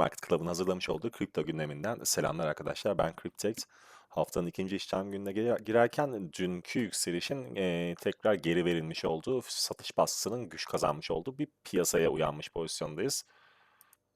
Market Club'ın hazırlamış olduğu kripto gündeminden selamlar arkadaşlar. Ben Cryptex. Haftanın ikinci işlem gününe gire- girerken dünkü yükselişin eee, tekrar geri verilmiş olduğu, satış baskısının güç kazanmış olduğu bir piyasaya uyanmış pozisyondayız.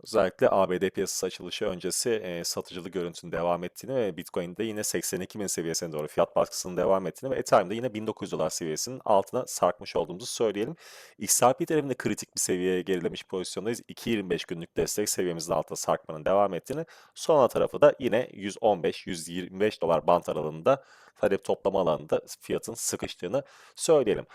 Özellikle ABD piyasası açılışı öncesi e, satıcılı görüntünün devam ettiğini ve Bitcoin'de yine 82 bin seviyesine doğru fiyat baskısının devam ettiğini ve Ethereum'da yine 1900 dolar seviyesinin altına sarkmış olduğumuzu söyleyelim. XRP tarafında kritik bir seviyeye gerilemiş pozisyondayız. 2.25 günlük destek seviyemizin altına sarkmanın devam ettiğini, sonra tarafı da yine 115-125 dolar bant aralığında talep toplama alanında fiyatın sıkıştığını söyleyelim.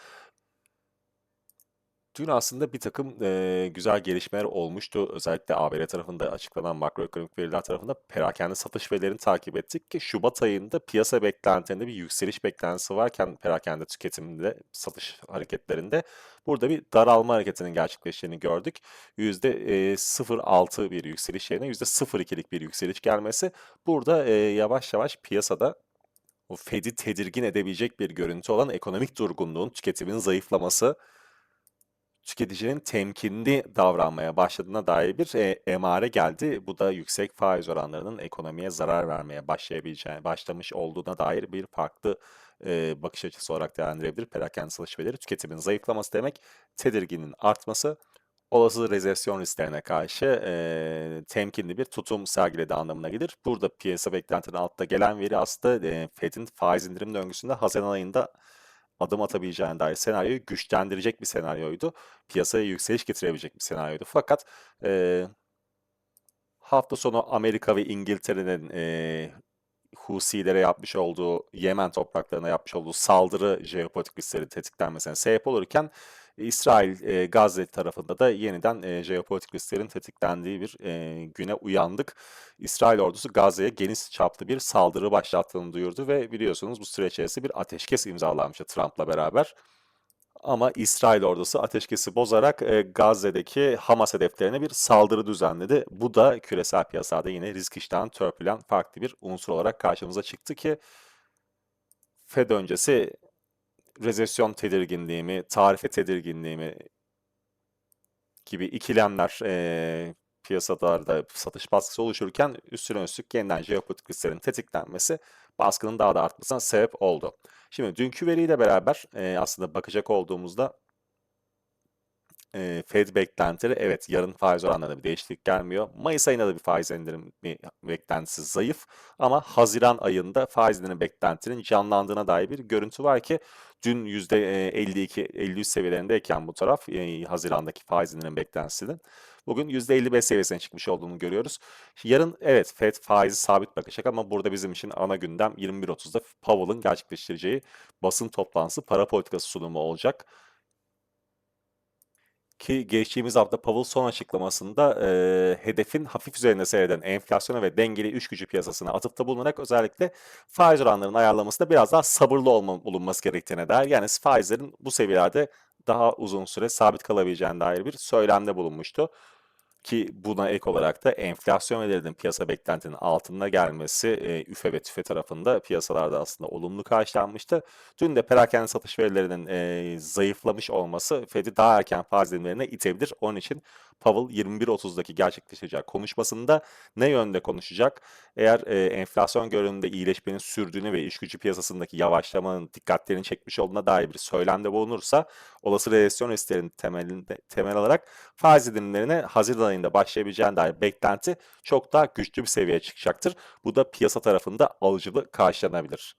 Dün aslında bir takım eee, güzel gelişmeler olmuştu. Özellikle ABD tarafında açıklanan makroekonomik veriler tarafında perakende satış verilerini takip ettik ki Şubat ayında piyasa beklentilerinde bir yükseliş beklentisi varken perakende tüketiminde, satış hareketlerinde burada bir daralma hareketinin gerçekleştiğini gördük. %0.6 bir yükseliş yerine %0.2'lik bir yükseliş gelmesi burada eee, yavaş yavaş piyasada o Fed'i tedirgin edebilecek bir görüntü olan ekonomik durgunluğun, tüketimin zayıflaması, tüketicinin temkinli davranmaya başladığına dair bir e, emare geldi. Bu da yüksek faiz oranlarının ekonomiye zarar vermeye başlayabileceğine, başlamış olduğuna dair bir farklı e, bakış açısı olarak değerlendirebilir. Perakende satış verileri tüketimin zayıflaması demek, tedirginin artması, olası rezesyon risklerine karşı e, temkinli bir tutum sergilediği anlamına gelir. Burada piyasa beklentinin altta gelen veri aslında e, Fed'in faiz indirim döngüsünde Haziran ayında adım atabileceğine dair senaryoyu güçlendirecek bir senaryoydu. Piyasaya yükseliş getirebilecek bir senaryoydu. Fakat e, hafta sonu Amerika ve İngiltere'nin e, Husilere yapmış olduğu, Yemen topraklarına yapmış olduğu saldırı jeopolitik riskleri tetiklenmesine sebep olurken İsrail, e, Gazze tarafında da yeniden e, jeopolitik risklerin tetiklendiği bir e, güne uyandık. İsrail ordusu Gazze'ye geniş çaplı bir saldırı başlattığını duyurdu ve biliyorsunuz bu süreç içerisinde bir ateşkes imzalanmıştı Trump'la beraber. Ama İsrail ordusu ateşkesi bozarak e, Gazze'deki Hamas hedeflerine bir saldırı düzenledi. Bu da küresel piyasada yine risk iştahını törpülen farklı bir unsur olarak karşımıza çıktı ki Fed öncesi rezesyon tedirginliği mi, tarife tedirginliği mi gibi ikilemler e, piyasalarda satış baskısı oluşurken üstüne üstlük yeniden jeopolitik risklerin tetiklenmesi baskının daha da artmasına sebep oldu. Şimdi dünkü veriyle beraber e, aslında bakacak olduğumuzda e, Fed beklentileri evet yarın faiz oranlarında bir değişiklik gelmiyor. Mayıs ayında da bir faiz indirimi beklentisi zayıf ama Haziran ayında faiz indirimi beklentinin canlandığına dair bir görüntü var ki dün %52-53 seviyelerindeyken bu taraf e, Haziran'daki faiz indirim beklentisinin bugün %55 seviyesine çıkmış olduğunu görüyoruz. Yarın evet Fed faizi sabit bırakacak ama burada bizim için ana gündem 21.30'da Powell'ın gerçekleştireceği basın toplantısı para politikası sunumu olacak. Ki geçtiğimiz hafta Powell son açıklamasında e, hedefin hafif üzerinde seyreden enflasyona ve dengeli iş gücü piyasasına atıfta bulunarak özellikle faiz oranlarının ayarlamasında biraz daha sabırlı olma, bulunması gerektiğine dair yani faizlerin bu seviyelerde daha uzun süre sabit kalabileceğine dair bir söylemde bulunmuştu. Ki buna ek olarak da enflasyon verilerinin piyasa beklentinin altında gelmesi e, üfe ve tüfe tarafında piyasalarda aslında olumlu karşılanmıştı. Dün de perakende satış verilerinin e, zayıflamış olması Fed'i daha erken faiz indirimlerine itebilir. Onun için Powell 21.30'daki gerçekleşecek konuşmasında ne yönde konuşacak? Eğer e, enflasyon görünümünde iyileşmenin sürdüğünü ve iş gücü piyasasındaki yavaşlamanın dikkatlerini çekmiş olduğuna dair bir söylemde bulunursa olası resesyon risklerinin temelinde, temel alarak faiz indirimlerine Haziran ayında başlayabileceğine dair beklenti çok daha güçlü bir seviyeye çıkacaktır. Bu da piyasa tarafında alıcılı karşılanabilir.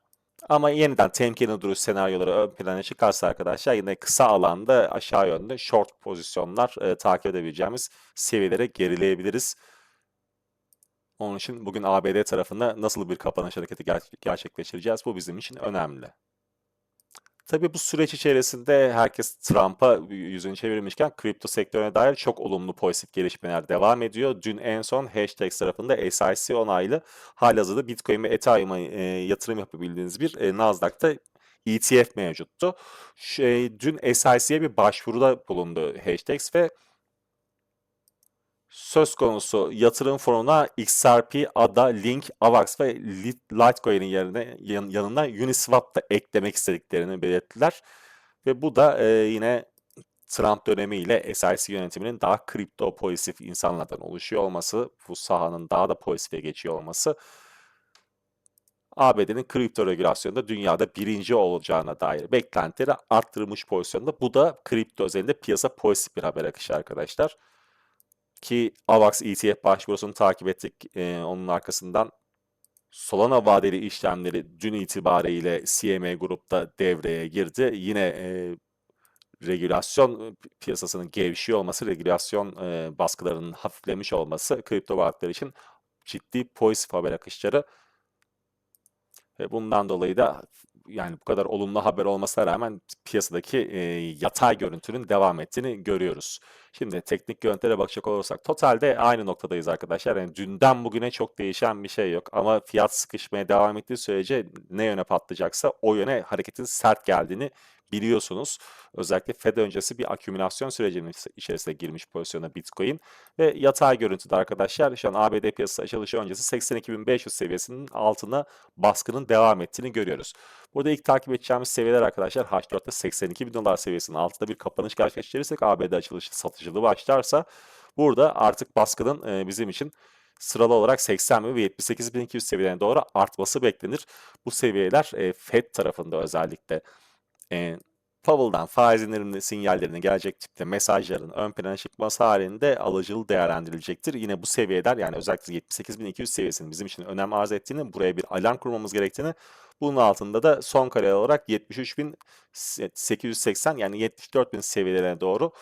Ama yeniden temkinli duruş senaryoları ön plana çıkarsa arkadaşlar yine kısa alanda aşağı yönde short pozisyonlar e, takip edebileceğimiz seviyelere gerileyebiliriz. Onun için bugün ABD tarafında nasıl bir kapanış hareketi ger- gerçekleştireceğiz bu bizim için önemli. Tabii bu süreç içerisinde herkes Trump'a yüzünü çevirmişken kripto sektörüne dair çok olumlu pozitif gelişmeler devam ediyor. Dün en son hashtag tarafında SIC onaylı halihazırda Bitcoin ve Ethereum'a e, yatırım yapabildiğiniz bir e, Nasdaq'ta ETF mevcuttu. Şey, dün SIC'ye bir başvuruda bulundu Hashtags ve söz konusu yatırım fonuna XRP, ADA, Link, AVAX ve Litecoin'in yerine yan, yanına Uniswap da eklemek istediklerini belirttiler. Ve bu da e, yine Trump dönemiyle SIC yönetiminin daha kripto pozitif insanlardan oluşuyor olması, bu sahanın daha da pozitife geçiyor olması ABD'nin kripto regülasyonunda dünyada birinci olacağına dair beklentileri arttırmış pozisyonda. Bu da kripto özelinde piyasa pozitif bir haber akışı arkadaşlar. Ki AVAX ETF başvurusunu takip ettik. Ee, onun arkasından Solana vadeli işlemleri dün itibariyle CME grupta devreye girdi. Yine e, regülasyon piyasasının gevşiyor olması, regülasyon e, baskılarının hafiflemiş olması kripto varlıklar için ciddi pozitif haber akışları. Ve bundan dolayı da yani bu kadar olumlu haber olmasına rağmen piyasadaki e, yatay görüntünün devam ettiğini görüyoruz. Şimdi teknik görüntülere bakacak olursak totalde aynı noktadayız arkadaşlar. Yani dünden bugüne çok değişen bir şey yok ama fiyat sıkışmaya devam ettiği sürece ne yöne patlayacaksa o yöne hareketin sert geldiğini biliyorsunuz. Özellikle Fed öncesi bir akümülasyon sürecinin içerisine girmiş pozisyona Bitcoin ve yatay görüntüde arkadaşlar şu an ABD piyasası açılışı öncesi 82.500 seviyesinin altına baskının devam ettiğini görüyoruz. Burada ilk takip edeceğimiz seviyeler arkadaşlar H4'te 82 bin dolar seviyesinin altında bir kapanış gerçekleştirirsek ABD açılışı satıcılığı başlarsa burada artık baskının bizim için sıralı olarak 80 bin ve 78.200 seviyelerine doğru artması beklenir. Bu seviyeler Fed tarafında özellikle e, Powell'dan faiz indirimli sinyallerinin gelecek tipte mesajların ön plana çıkması halinde alıcılı değerlendirilecektir. Yine bu seviyeler yani özellikle 78.200 seviyesinin bizim için önem arz ettiğini, buraya bir alarm kurmamız gerektiğini, bunun altında da son kare olarak 73.880 yani 74.000 seviyelerine doğru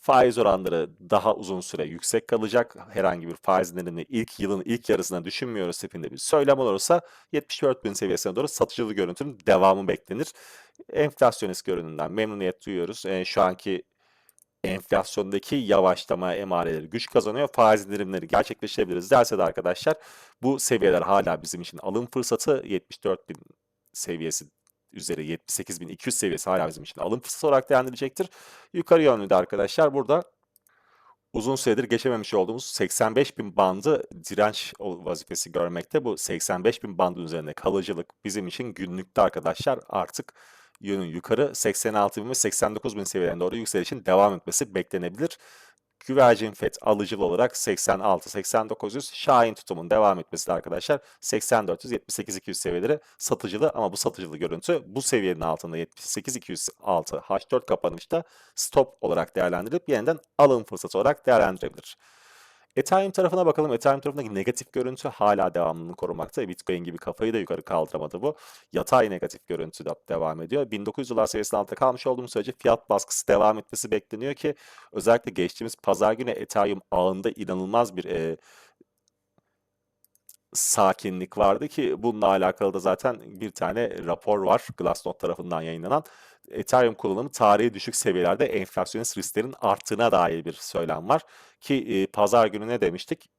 faiz oranları daha uzun süre yüksek kalacak. Herhangi bir faiz indirimini ilk yılın ilk yarısına düşünmüyoruz tipinde bir söylem olursa 74 bin seviyesine doğru satıcılı görüntünün devamı beklenir. Enflasyonist görünümden memnuniyet duyuyoruz. E, şu anki enflasyondaki yavaşlama emareleri güç kazanıyor. Faiz indirimleri gerçekleştirebiliriz derse de arkadaşlar bu seviyeler hala bizim için alım fırsatı 74 bin seviyesi üzeri 78.200 seviyesi hala bizim için alım fırsatı olarak değerlendirilecektir. Yukarı yönlü de arkadaşlar burada uzun süredir geçememiş olduğumuz 85.000 bandı direnç vazifesi görmekte. Bu 85.000 bandın üzerinde kalıcılık bizim için günlükte arkadaşlar artık yönün yukarı 86.000 ve 89.000 seviyelerine doğru yükselişin devam etmesi beklenebilir. Güvercin FED alıcılı olarak 86-8900 Şahin tutumun devam etmesi de arkadaşlar 8400-78-200 seviyeleri satıcılı ama bu satıcılı görüntü bu seviyenin altında 78-206 H4 kapanışta stop olarak değerlendirilip yeniden alım fırsatı olarak değerlendirilebilir. Ethereum tarafına bakalım. Ethereum tarafındaki negatif görüntü hala devamlılığını korumakta. Bitcoin gibi kafayı da yukarı kaldıramadı bu. Yatay negatif görüntü de devam ediyor. 1900 dolar seviyesinin altında kalmış olduğumuz sürece fiyat baskısı devam etmesi bekleniyor ki özellikle geçtiğimiz pazar günü Ethereum ağında inanılmaz bir e, sakinlik vardı ki bununla alakalı da zaten bir tane rapor var Glassnode tarafından yayınlanan. Ethereum kullanımı tarihi düşük seviyelerde enflasyonist risklerin arttığına dair bir söylem var. Ki e, pazar günü ne demiştik?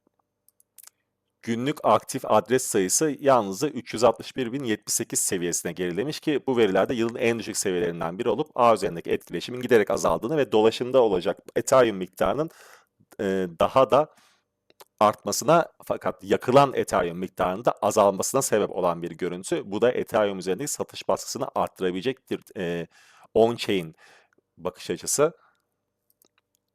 Günlük aktif adres sayısı yalnızca 361.078 seviyesine gerilemiş ki bu verilerde yılın en düşük seviyelerinden biri olup ağ üzerindeki etkileşimin giderek azaldığını ve dolaşımda olacak Ethereum miktarının e, daha da artmasına fakat yakılan Ethereum miktarında azalmasına sebep olan bir görüntü. Bu da Ethereum üzerindeki satış baskısını arttırabilecektir. E, on-chain bakış açısı.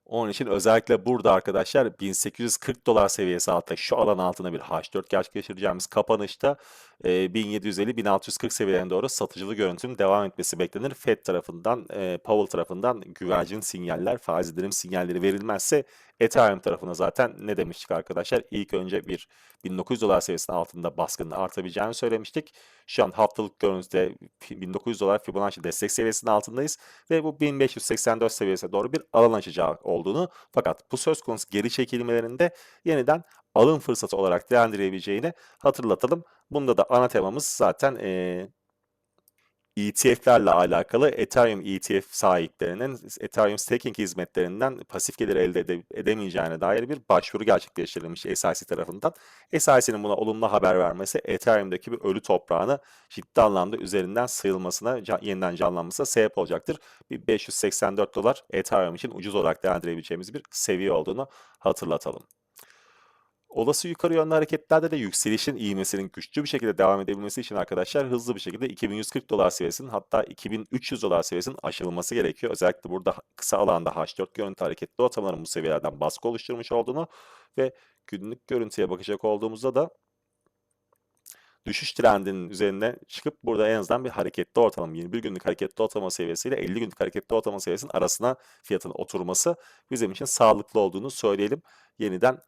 Onun için özellikle burada arkadaşlar 1840 dolar seviyesi altında şu alan altında bir H4 gerçekleştireceğimiz kapanışta e, 1750-1640 seviyelerine doğru satıcılı görüntünün devam etmesi beklenir. Fed tarafından, e, Powell tarafından güvercin sinyaller, faiz indirim sinyalleri verilmezse Ethereum tarafına zaten ne demiştik arkadaşlar? İlk önce bir 1900 dolar seviyesinin altında baskının artabileceğini söylemiştik. Şu an haftalık görüntüde 1900 dolar Fibonacci destek seviyesinin altındayız ve bu 1584 seviyesine doğru bir alan açacağı olduğunu fakat bu söz konusu geri çekilmelerinde yeniden alım fırsatı olarak değerlendirebileceğini hatırlatalım. Bunda da ana temamız zaten e, ETF'lerle alakalı Ethereum ETF sahiplerinin Ethereum staking hizmetlerinden pasif gelir elde ede edemeyeceğine dair bir başvuru gerçekleştirilmiş SIC tarafından. SIC'nin buna olumlu haber vermesi Ethereum'daki bir ölü toprağını ciddi anlamda üzerinden sıyrılmasına, can, yeniden canlanmasına sebep olacaktır. Bir 584 dolar Ethereum için ucuz olarak değerlendirebileceğimiz bir seviye olduğunu hatırlatalım. Olası yukarı yönlü hareketlerde de yükselişin ivmesinin güçlü bir şekilde devam edebilmesi için arkadaşlar hızlı bir şekilde 2140 dolar seviyesinin hatta 2300 dolar seviyesinin aşılması gerekiyor. Özellikle burada kısa alanda H4 görüntü hareketli ortamların bu seviyelerden baskı oluşturmuş olduğunu ve günlük görüntüye bakacak olduğumuzda da düşüş trendinin üzerine çıkıp burada en azından bir hareketli ortalama 21 günlük hareketli ortalama seviyesiyle 50 günlük hareketli ortalama seviyesinin arasına fiyatın oturması bizim için sağlıklı olduğunu söyleyelim. Yeniden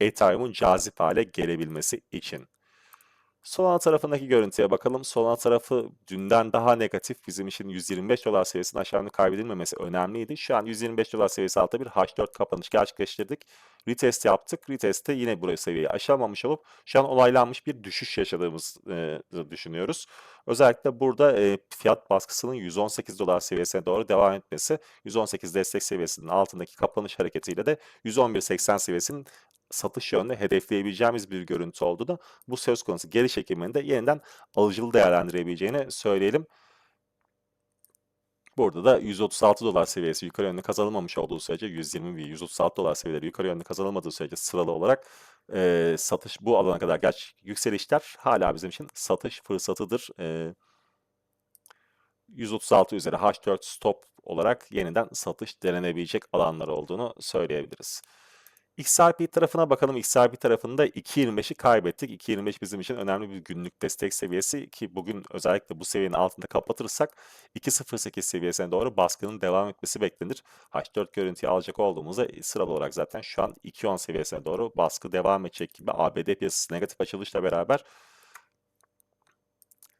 Ethereum'un cazip hale gelebilmesi için. Solana tarafındaki görüntüye bakalım. Solana tarafı dünden daha negatif. Bizim için 125 dolar seviyesinin aşağıya kaybedilmemesi önemliydi. Şu an 125 dolar seviyesi altında bir H4 kapanış gerçekleştirdik. Retest yaptık. Retest'te yine buraya seviyeyi aşamamış olup şu an olaylanmış bir düşüş yaşadığımızı düşünüyoruz. Özellikle burada e, fiyat baskısının 118 dolar seviyesine doğru devam etmesi, 118 destek seviyesinin altındaki kapanış hareketiyle de 111.80 seviyesinin satış yönünde hedefleyebileceğimiz bir görüntü oldu da bu söz konusu geri çekilmeni yeniden alıcılı değerlendirebileceğini söyleyelim. Burada da 136 dolar seviyesi yukarı yönlü kazanılmamış olduğu sürece 120 ve 136 dolar seviyeleri yukarı yönlü kazanılmadığı sürece sıralı olarak e, satış bu alana kadar geç yükselişler hala bizim için satış fırsatıdır. E, 136 üzeri H4 stop olarak yeniden satış denenebilecek alanlar olduğunu söyleyebiliriz. XRP tarafına bakalım. XRP tarafında 2.25'i kaybettik. 2.25 bizim için önemli bir günlük destek seviyesi ki bugün özellikle bu seviyenin altında kapatırsak 2.08 seviyesine doğru baskının devam etmesi beklenir. H4 görüntüyü alacak olduğumuzda sıralı olarak zaten şu an 2.10 seviyesine doğru baskı devam edecek gibi ABD piyasası negatif açılışla beraber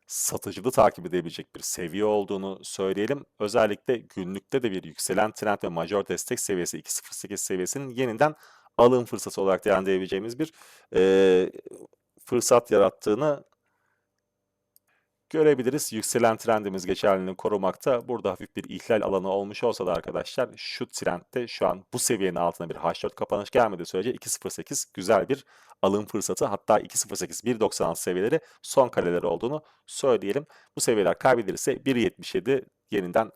satıcılı takip edebilecek bir seviye olduğunu söyleyelim. Özellikle günlükte de bir yükselen trend ve major destek seviyesi 2.08 seviyesinin yeniden alım fırsatı olarak değerlendirebileceğimiz bir e, fırsat yarattığını görebiliriz. Yükselen trendimiz geçerliliğini korumakta. Burada hafif bir ihlal alanı olmuş olsa da arkadaşlar şu trendde şu an bu seviyenin altına bir H4 kapanış gelmediği sürece 2.08 güzel bir alım fırsatı. Hatta 2.08 1.96 seviyeleri son kaleleri olduğunu söyleyelim. Bu seviyeler kaybedilirse 1.77 yeniden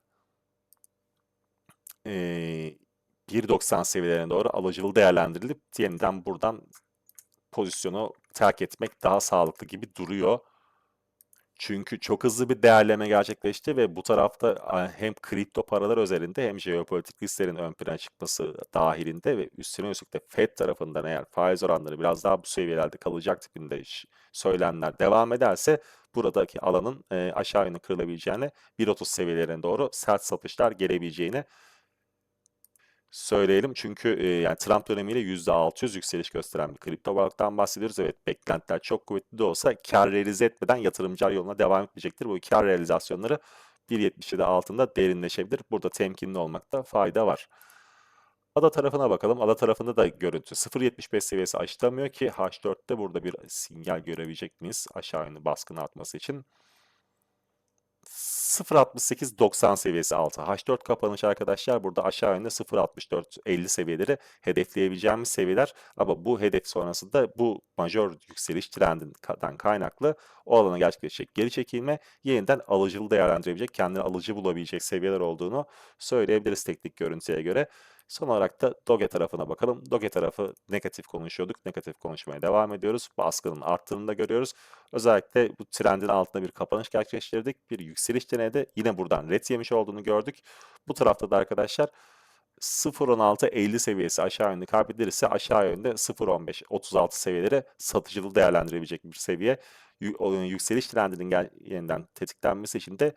e, 1.90 seviyelerine doğru alıcılı değerlendirilip yeniden buradan pozisyonu terk etmek daha sağlıklı gibi duruyor. Çünkü çok hızlı bir değerleme gerçekleşti ve bu tarafta hem kripto paralar özelinde hem jeopolitik risklerin ön plana çıkması dahilinde ve üstüne üstlük de FED tarafından eğer faiz oranları biraz daha bu seviyelerde kalacak tipinde söylemler devam ederse buradaki alanın aşağı yönlü kırılabileceğini 1.30 seviyelerine doğru sert satışlar gelebileceğini söyleyelim. Çünkü e, yani Trump dönemiyle %600 yükseliş gösteren bir kripto varlıktan bahsediyoruz. Evet beklentiler çok kuvvetli de olsa kar realize etmeden yatırımcılar yoluna devam etmeyecektir. Bu kar realizasyonları 1.77 altında derinleşebilir. Burada temkinli olmakta fayda var. Ada tarafına bakalım. Ada tarafında da görüntü 0.75 seviyesi aşılamıyor ki H4'te burada bir sinyal görebilecek miyiz aşağı yönlü baskın artması için. 0.68-90 seviyesi altı. H4 kapanış arkadaşlar burada aşağı yönde 0.64-50 seviyeleri hedefleyebileceğimiz seviyeler. Ama bu hedef sonrasında bu major yükseliş trendinden kaynaklı o alana gerçekleşecek geri çekilme yeniden alıcılı değerlendirebilecek, kendini alıcı bulabilecek seviyeler olduğunu söyleyebiliriz teknik görüntüye göre. Son olarak da Doge tarafına bakalım. Doge tarafı negatif konuşuyorduk. Negatif konuşmaya devam ediyoruz. Baskının arttığını da görüyoruz. Özellikle bu trendin altında bir kapanış gerçekleştirdik. Bir yükseliş denedi. Yine buradan red yemiş olduğunu gördük. Bu tarafta da arkadaşlar 0.16-50 seviyesi aşağı yönde kaybedilirse aşağı yönde 0.15-36 seviyeleri satıcılı değerlendirebilecek bir seviye. Yükseliş trendinin yeniden tetiklenmesi için de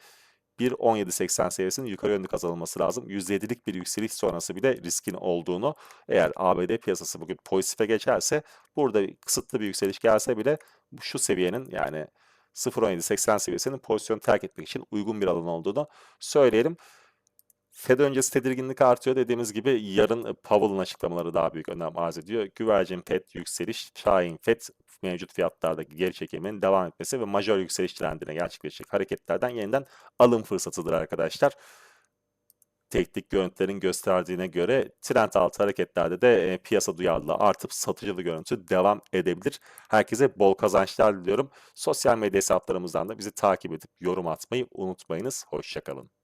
1.1780 seviyesinin yukarı yönlü kazanılması lazım. %7'lik bir yükseliş sonrası bile riskin olduğunu eğer ABD piyasası bugün pozitife geçerse burada kısıtlı bir yükseliş gelse bile şu seviyenin yani 0.1780 seviyesinin pozisyonu terk etmek için uygun bir alan olduğunu söyleyelim. Fed öncesi tedirginlik artıyor. Dediğimiz gibi yarın Powell'ın açıklamaları daha büyük önem arz ediyor. Güvercin Fed yükseliş, Şahin Fed mevcut fiyatlardaki geri çekilmenin devam etmesi ve majör yükseliş trendine gerçekleşecek hareketlerden yeniden alım fırsatıdır arkadaşlar. Teknik görüntülerin gösterdiğine göre trend altı hareketlerde de e, piyasa duyarlılığı artıp satıcılı görüntü devam edebilir. Herkese bol kazançlar diliyorum. Sosyal medya hesaplarımızdan da bizi takip edip yorum atmayı unutmayınız. Hoşçakalın.